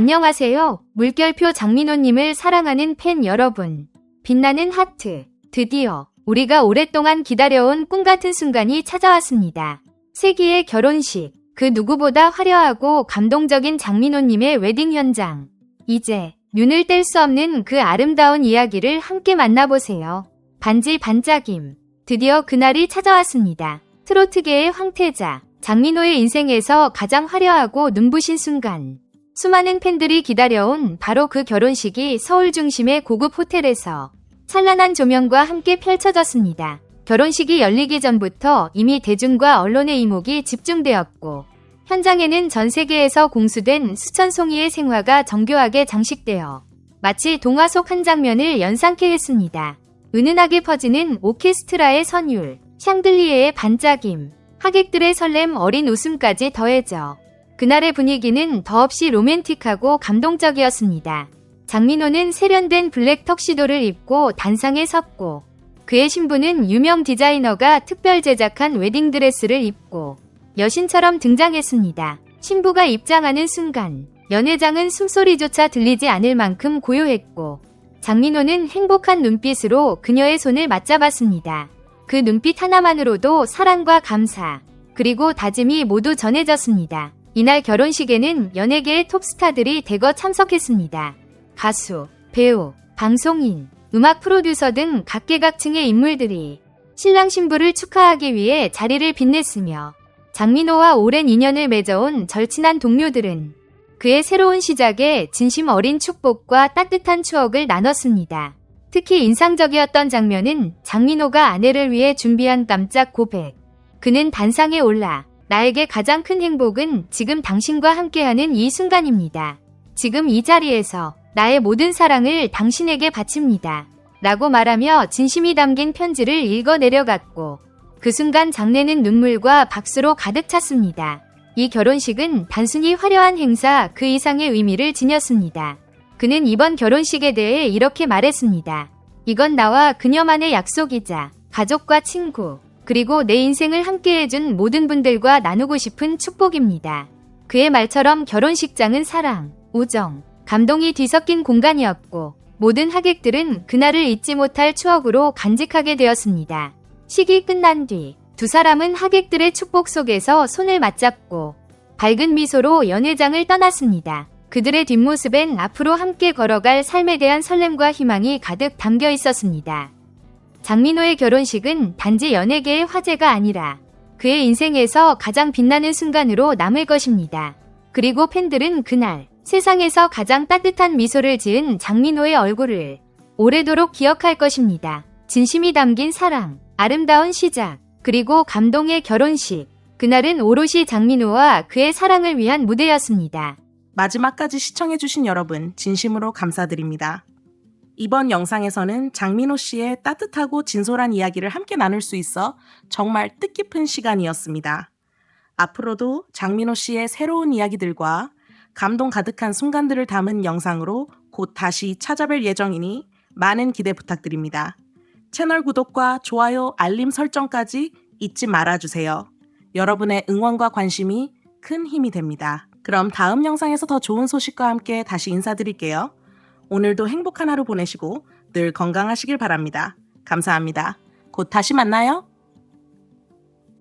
안녕하세요. 물결표 장민호님을 사랑하는 팬 여러분. 빛나는 하트. 드디어 우리가 오랫동안 기다려온 꿈 같은 순간이 찾아왔습니다. 세기의 결혼식. 그 누구보다 화려하고 감동적인 장민호님의 웨딩 현장. 이제 눈을 뗄 수 없는 그 아름다운 이야기를 함께 만나보세요. 반지 반짝임. 드디어 그날이 찾아왔습니다. 트로트계의 황태자. 장민호의 인생에서 가장 화려하고 눈부신 순간. 수많은 팬들이 기다려온 바로 그 결혼식이 서울 중심의 고급 호텔에서 찬란한 조명과 함께 펼쳐졌습니다. 결혼식이 열리기 전부터 이미 대중과 언론의 이목이 집중되었고, 현장에는 전 세계에서 공수된 수천 송이의 생화가 정교하게 장식되어 마치 동화 속 한 장면을 연상케 했습니다. 은은하게 퍼지는 오케스트라의 선율, 샹들리에의 반짝임, 하객들의 설렘 어린 웃음까지 더해져 그날의 분위기는 더없이 로맨틱하고 감동적이었습니다. 장민호는 세련된 블랙 턱시도를 입고 단상에 섰고 그의 신부는 유명 디자이너가 특별 제작한 웨딩드레스를 입고 여신처럼 등장했습니다. 신부가 입장하는 순간 연회장은 숨소리조차 들리지 않을 만큼 고요했고 장민호는 행복한 눈빛으로 그녀의 손을 맞잡았습니다. 그 눈빛 하나만으로도 사랑과 감사 그리고 다짐이 모두 전해졌습니다. 이날 결혼식에는 연예계의 톱스타들이 대거 참석했습니다. 가수, 배우, 방송인, 음악 프로듀서 등 각계각층의 인물들이 신랑 신부를 축하하기 위해 자리를 빛냈으며 장민호와 오랜 인연을 맺어온 절친한 동료들은 그의 새로운 시작에 진심 어린 축복과 따뜻한 추억을 나눴습니다. 특히 인상적이었던 장면은 장민호가 아내를 위해 준비한 깜짝 고백. 그는 단상에 올라 나에게 가장 큰 행복은 지금 당신과 함께하는 이 순간입니다. 지금 이 자리에서 나의 모든 사랑을 당신에게 바칩니다. 라고 말하며 진심이 담긴 편지를 읽어 내려갔고 그 순간 장례는 눈물과 박수로 가득 찼습니다. 이 결혼식은 단순히 화려한 행사 그 이상의 의미를 지녔습니다. 그는 이번 결혼식에 대해 이렇게 말했습니다. 이건 나와 그녀만의 약속이자 가족과 친구, 그리고 내 인생을 함께 해준 모든 분들과 나누고 싶은 축복입니다. 그의 말처럼 결혼식장은 사랑, 우정, 감동이 뒤섞인 공간이었고 모든 하객들은 그날을 잊지 못할 추억으로 간직하게 되었습니다. 식이 끝난 뒤 두 사람은 하객들의 축복 속에서 손을 맞잡고 밝은 미소로 연회장을 떠났습니다. 그들의 뒷모습엔 앞으로 함께 걸어갈 삶에 대한 설렘과 희망이 가득 담겨 있었습니다. 장민호의 결혼식은 단지 연예계의 화제가 아니라 그의 인생에서 가장 빛나는 순간으로 남을 것입니다. 그리고 팬들은 그날 세상에서 가장 따뜻한 미소를 지은 장민호의 얼굴을 오래도록 기억할 것입니다. 진심이 담긴 사랑, 아름다운 시작, 그리고 감동의 결혼식. 그날은 오롯이 장민호와 그의 사랑을 위한 무대였습니다. 마지막까지 시청해주신 여러분, 진심으로 감사드립니다. 이번 영상에서는 장민호 씨의 따뜻하고 진솔한 이야기를 함께 나눌 수 있어 정말 뜻깊은 시간이었습니다. 앞으로도 장민호 씨의 새로운 이야기들과 감동 가득한 순간들을 담은 영상으로 곧 다시 찾아뵐 예정이니 많은 기대 부탁드립니다. 채널 구독과 좋아요, 알림 설정까지 잊지 말아주세요. 여러분의 응원과 관심이 큰 힘이 됩니다. 그럼 다음 영상에서 더 좋은 소식과 함께 다시 인사드릴게요. 오늘도 행복한 하루 보내시고 늘 건강하시길 바랍니다. 감사합니다. 곧 다시 만나요.